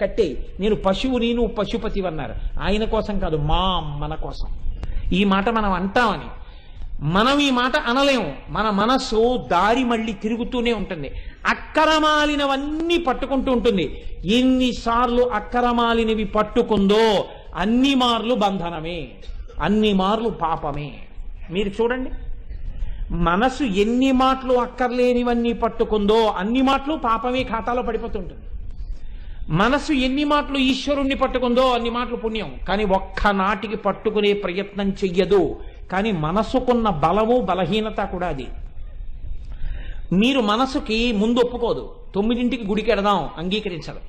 కట్టే. నేను పశువుని నువ్వు పశుపతి అన్నారు ఆయన కోసం కాదు మా మన కోసం. ఈ మాట మనం అంటామని. మనం ఈ మాట అనలేము. మన మనస్సు దారి మళ్ళీ తిరుగుతూనే ఉంటుంది. అక్కరమాలినవన్నీ పట్టుకుంటూ ఉంటుంది. ఎన్నిసార్లు అక్కరమాలినవి పట్టుకుందో అన్ని మార్లు బంధనమే. అన్ని మార్లు పాపమే. మీరు చూడండి. మనసు ఎన్ని మాటలు అక్కర్లేనివన్నీ పట్టుకుందో అన్ని మాటలు పాపమే ఖాతాలో పడిపోతుంటుంది మనసు ఎన్ని మాటలు ఈశ్వరుణ్ణి పట్టుకుందో అన్ని మాటలు పుణ్యం. కానీ ఒక్క నాటికి పట్టుకునే ప్రయత్నం చెయ్యదు. కానీ మనసుకున్న బలము బలహీనత కూడా అది. మీరు మనసుకి ముందు ఒప్పుకోదు. తొమ్మిదింటికి గుడికి ఎడదాం అంగీకరించదు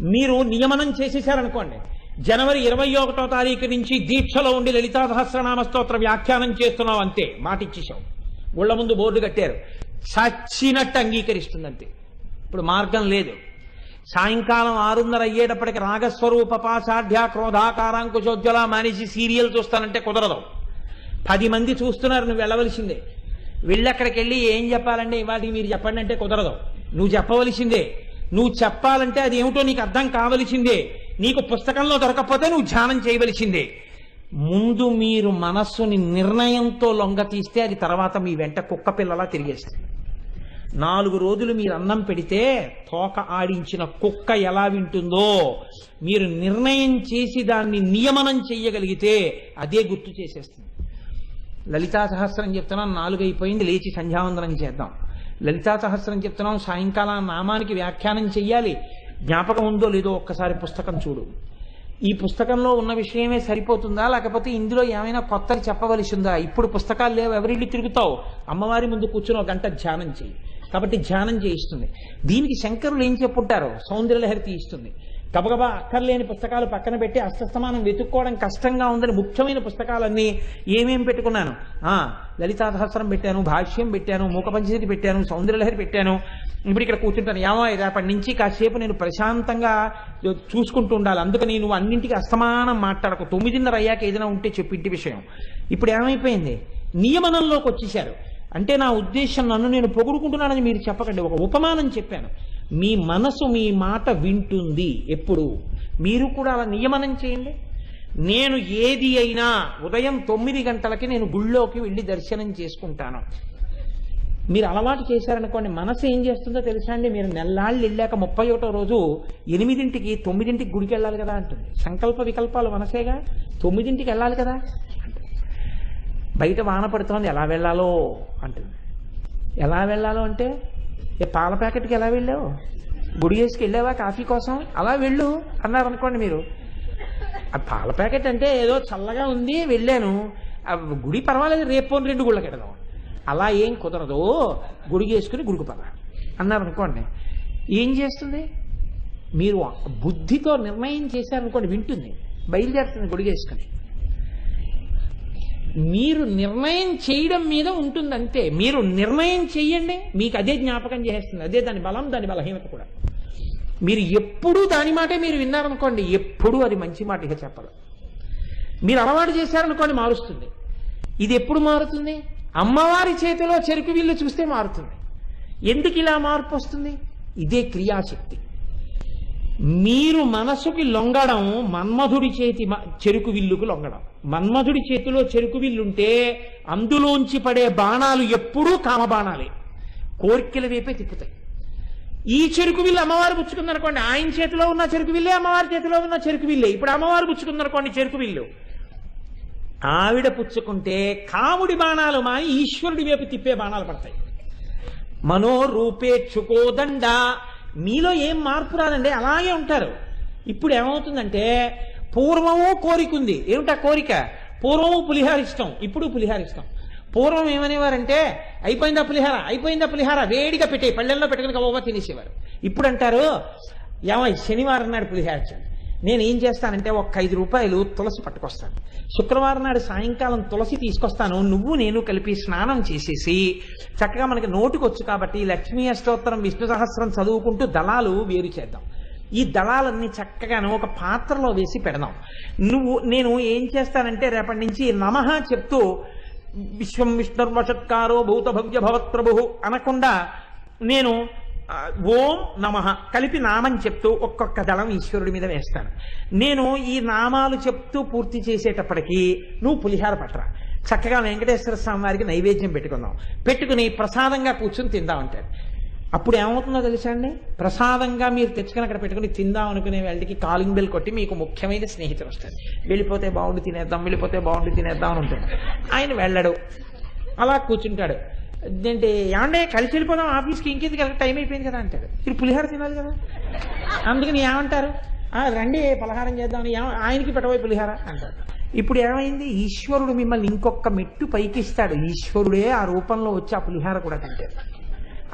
మీరు నియమనం చేసేసారనుకోండి జనవరి ఇరవై ఒకటో తారీఖు నుంచి దీక్షలో ఉండి లలితా సహస్రనామ స్తోత్ర వ్యాఖ్యానం చేస్తున్నాం అంతే. మాట ఇచ్చేసాం ఒళ్ళ ముందు బోర్డు కట్టారు. చచ్చినట్టు అంగీకరిస్తుంది అంతే ఇప్పుడు మార్గం లేదు. సాయంకాలం ఆరున్నర అయ్యేటప్పటికి రాగస్వరూప పాసాఢ్య క్రోధాకారాంకుశోజ్వల మానేసి సీరియల్ చూస్తానంటే కుదరదు. పది మంది చూస్తున్నారు నువ్వు వెళ్ళవలసిందే. వెళ్ళి అక్కడికి వెళ్ళి ఏం చెప్పాలంటే ఇవాటికి మీరు చెప్పండి అంటే కుదరదు. నువ్వు చెప్పవలసిందే. నువ్వు చెప్పాలంటే అది ఏమిటో నీకు అర్థం కావలసిందే. నీకు పుస్తకంలో దొరకపోతే నువ్వు ధ్యానం చేయవలసిందే. ముందు మీరు మనస్సుని నిర్ణయంతో లొంగ తీస్తే అది తర్వాత మీ వెంట కుక్క పిల్లలా తిరిగేస్తుంది. నాలుగు రోజులు మీరు అన్నం పెడితే తోక ఆడించిన కుక్క ఎలా వింటుందో మీరు నిర్ణయం చేసి దాన్ని నియమనం చెయ్యగలిగితే అదే గుర్తు చేసేస్తుంది. లలితా సహస్రం చెప్తున్నాం నాలుగైపోయింది లేచి సంధ్యావందనం చేద్దాం. లలితా సహస్రం చెప్తున్నాం సాయంకాలం నామానికి వ్యాఖ్యానం చెయ్యాలి. జ్ఞాపకం ఉందో లేదో ఒక్కసారి పుస్తకం చూడు. ఈ పుస్తకంలో ఉన్న విషయమే సరిపోతుందా? లేకపోతే ఇందులో ఏమైనా కొత్తది చెప్పవలసిందా? ఇప్పుడు పుస్తకాలు లేవు ఎవరిళ్ళు తిరుగుతావు? అమ్మవారి ముందు కూర్చుని ఒక గంట ధ్యానం చేయి కాబట్టి ధ్యానం చేయిస్తుంది. దీనికి శంకరులు ఏం చెప్పుంటారు? సౌందర్యలహరి తీయిస్తుంది. గబగబా అక్కర్లేని పుస్తకాలు పక్కన పెట్టి అస్తస్తమానం వెతుక్కోవడం కష్టంగా ఉందని ముఖ్యమైన పుస్తకాలన్నీ ఏమేమి పెట్టుకున్నాను? ఆ లలితా సహస్రం పెట్టాను భాష్యం పెట్టాను మూకపంచశతి పెట్టాను సౌందర్యలహరి పెట్టాను. ఇప్పుడు ఇక్కడ కూర్చుంటాను. ఏమో రేపటి నుంచి కాసేపు నేను ప్రశాంతంగా చూసుకుంటూ ఉండాలి. అందుకని నువ్వు అన్నింటికి అస్తమానం మాట్లాడకు. తొమ్మిదిన్నర అయ్యాక ఏదైనా ఉంటే చెప్పు ఇంటి విషయం. ఇప్పుడు ఏమైపోయింది? నియమనంలోకి వచ్చేసారు అంటే నా ఉద్దేశం నన్ను నేను పొగుడుకుంటున్నానని మీరు చెప్పకండి. ఒక ఉపమానం చెప్పాను. మీ మనసు మీ మాట వింటుంది ఎప్పుడు? మీరు కూడా అలా నియమనం చేయండి. నేను ఏది అయినా ఉదయం తొమ్మిది గంటలకి నేను గుళ్ళోకి వెళ్ళి దర్శనం చేసుకుంటాను. మీరు అలవాటు చేశారనుకోండి మనసు ఏం చేస్తుందో తెలుసా అండి? మీరు నెల్లాళ్ళు వెళ్ళాక ముప్పై ఒకటో రోజు ఎనిమిదింటికి తొమ్మిదింటికి గుడికి వెళ్ళాలి కదా అంటుంది. సంకల్ప వికల్పాలు మనసేగా? తొమ్మిదింటికి వెళ్ళాలి కదా? బయట వాన పడుతోంది ఎలా వెళ్ళాలో అంటుంది. ఎలా వెళ్ళాలో అంటే ఏ పాల ప్యాకెట్కి ఎలా వెళ్ళావు? గుడి వేసుకు వెళ్ళావా కాఫీ కోసం? అలా వెళ్ళు అన్నారు అనుకోండి మీరు. ఆ పాల ప్యాకెట్ అంటే ఏదో చల్లగా ఉంది వెళ్ళాను. ఆ గుడి పర్వాలేదు రేపు రెండు గుళ్ళకి వెడదాం అలా ఏం కుదరదు గుడి వేసుకుని గుడికి పద అన్నారు అనుకోండి ఏం చేస్తుంది? మీరు బుద్ధితో నిర్ణయం చేశారనుకోండి వింటుంది. బయలుదేరుతుంది గుడి వేసుకుని. మీరు నిర్ణయం చేయడం మీద ఉంటుంది అంతే మీరు నిర్ణయం చెయ్యండి మీకు అదే జ్ఞాపకం చేసేస్తుంది. అదే దాని బలం దాని బలహీనత కూడా. మీరు ఎప్పుడూ దాని మాటే మీరు విన్నారనుకోండి ఎప్పుడూ అది మంచి మాట ఇక చెప్పదు మీరు అలవాటు చేశారనుకోండి మారుస్తుంది. ఇది ఎప్పుడు మారుతుంది? అమ్మవారి చేతిలో చెరుకు విల్లు చూస్తే మారుతుంది. ఎందుకు ఇలా మార్పు వస్తుంది? ఇదే క్రియాశక్తి. మీరు మనసుకి లొంగడం మన్మధుడి చేతి మ- చెరుకు విల్లుకు లొంగడం. మన్మధుడి చేతిలో చెరుకు విల్లుంటే అందులోంచి పడే బాణాలు ఎప్పుడూ కామ బాణాలే కోరికల వైపే తిప్పుతాయి. ఈ చెరుకు విల్లు అమ్మవారు పుచ్చుకుందనుకోండి ఆయన చేతిలో ఉన్న చెరుకు విల్లే అమ్మవారి చేతిలో ఉన్న చెరుకు విల్లే. ఇప్పుడు అమ్మవారు పుచ్చుకుందనుకోండి చెరుకు విల్లు. ఆవిడ పుచ్చుకుంటే కాముడి బాణాలు మాని ఈశ్వరుడి వైపు తిప్పే బాణాలు పడతాయి. మనోరూపే చుకోదండ. మీలో ఏం మార్పు రాదండి? అలాగే ఉంటారు. ఇప్పుడు ఏమవుతుందంటే పూర్వము కోరిక ఉంది ఏమిటా కోరిక? పూర్వము పులిహార ఇష్టం. ఇప్పుడు పులిహార ఇష్టం. పూర్వం ఏమనేవారంటే అయిపోయిందా పులిహార? అయిపోయిందా పులిహార? వేడిగా పెట్టే పళ్ళెల్లో పెట్టుకుని గబోబా తినేసేవారు. ఇప్పుడు అంటారు ఏమై శనివారం నాడు పులిహార ఇచ్చాను. నేను ఏం చేస్తానంటే ఒక ఐదు రూపాయలు తులసి పట్టుకొస్తాను. శుక్రవారం నాడు సాయంకాలం తులసి తీసుకొస్తాను. నువ్వు నేను కలిపి స్నానం చేసేసి చక్కగా మనకి నోటుకొచ్చు కాబట్టి లక్ష్మీ అష్టోత్తరం విష్ణు సహస్రం చదువుకుంటూ దళాలు వేరు చేద్దాం. ఈ దళాలన్నీ చక్కగాను ఒక పాత్రలో వేసి పెడదాం. నువ్వు నేను ఏం చేస్తానంటే రేపటి నుంచి నమః చెప్తూ విశ్వం విష్ణుర్వషత్కారో భూత భవ్య భవత్ప్రభు అనకుండా నేను ఓం నమ కలిపి నామం చెప్తూ ఒక్కొక్క దళం ఈశ్వరుడి మీద వేస్తాను. నేను ఈ నామాలు చెప్తూ పూర్తి చేసేటప్పటికీ నువ్వు పులిహార పట్టరా. చక్కగా వెంకటేశ్వర స్వామి వారికి నైవేద్యం పెట్టుకుందాం. పెట్టుకుని ప్రసాదంగా కూర్చుని తిందాం అప్పుడు ఏమవుతుందో తెలుసా అండి? ప్రసాదంగా మీరు తెచ్చుకొని అక్కడ పెట్టుకుని తిందాం అనుకునే వాళ్ళకి కాలింగ్ బెల్ కొట్టి మీకు ముఖ్యమైన స్నేహితులు వస్తారు. వెళ్ళిపోతే బాగుండి తినేద్దాం వెళ్ళిపోతే బాగుండి తినేద్దాం అని ఉంటుంది ఆయన వెళ్ళడు. అలా కూర్చుంటాడు. ఏంటి ఏమంటే కలిసి వెళ్ళిపోదాం ఆఫీస్కి ఇంకెందుకు వెళ్ళక టైం అయిపోయింది కదా అంటాడు. మీరు పులిహార తినాలి కదా? అందుకని ఏమంటారు? రండి పలహారం చేద్దామని ఆయనకి పెట్టబోయే పులిహార అంటారు ఇప్పుడు ఏమైంది? ఈశ్వరుడు మిమ్మల్ని ఇంకొక మెట్టు పైకిస్తాడు ఈశ్వరుడే ఆ రూపంలో వచ్చి ఆ పులిహార కూడా తింటాడు.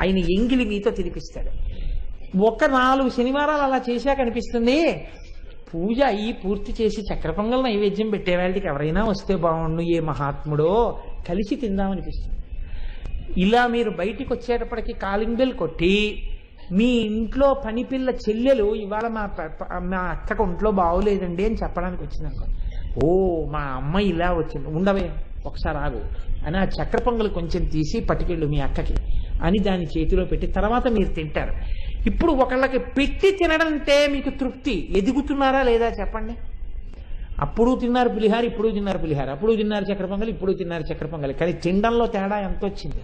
ఆయన ఎంగిలి మీతో తినిపిస్తాడు. ఒక నాలుగు శనివారాలు అలా చేశాక అనిపిస్తుంది పూజ అయ్యి పూర్తి చేసి చక్ర పొంగల్ నైవేద్యం పెట్టే వాళ్ళకి ఎవరైనా వస్తే బాగుండు ఏ మహాత్ముడో కలిసి తిందామనిపిస్తుంది ఇలా మీరు బయటికి వచ్చేటప్పటికి కాలింగ్ బెల్ కొట్టి మీ ఇంట్లో పనిపిల్ల చెల్లెలు ఇవాళ మా మా అక్కకు ఒంట్లో బాగోలేదండి అని చెప్పడానికి వచ్చింది అనుకో ఓ మా అమ్మ ఇలా వచ్చింది. ఉండవే. ఒకసారి ఆగు. అని ఆ చక్ర పొంగలు కొంచెం తీసి పట్టుకెళ్ళు మీ అక్కకి అని దాని చేతిలో పెట్టి తర్వాత మీరు తింటారు. ఇప్పుడు ఒకళ్ళకి పెట్టి తినడం అంటే మీకు తృప్తి. ఎదుగుతున్నారా లేదా చెప్పండి? అప్పుడు తిన్నారు పులిహార ఇప్పుడు తిన్నారు పులిహార. అప్పుడు తిన్నారు చక్ర పొంగలి ఇప్పుడు తిన్నారు చక్ర పొంగలి కానీ తినడంలో తేడా ఎంత వచ్చింది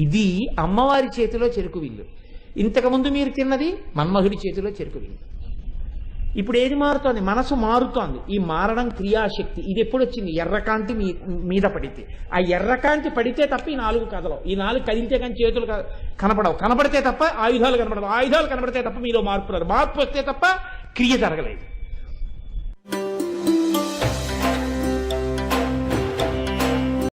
ఇది అమ్మవారి చేతిలో చెరుకు విల్లు. ఇంతకుముందు మీరు తిన్నది మన్మహుడి చేతిలో చెరుకు విల్లు. ఇప్పుడు ఏది మారుతోంది? మనసు మారుతోంది. ఈ మారడం క్రియాశక్తి. ఇది ఎప్పుడు వచ్చింది? ఎర్రకాంతి మీ మీద పడితే. ఆ ఎర్రకాంతి పడితే తప్ప ఈ నాలుగు కదలవు. ఈ నాలుగు కదిలితే కానీ చేతులు కనపడవు. కనపడితే తప్ప ఆయుధాలు కనపడవు. ఆయుధాలు కనపడితే తప్ప మీలో మార్పు రాదు. మార్పు వస్తే తప్ప క్రియ జరగలేదు.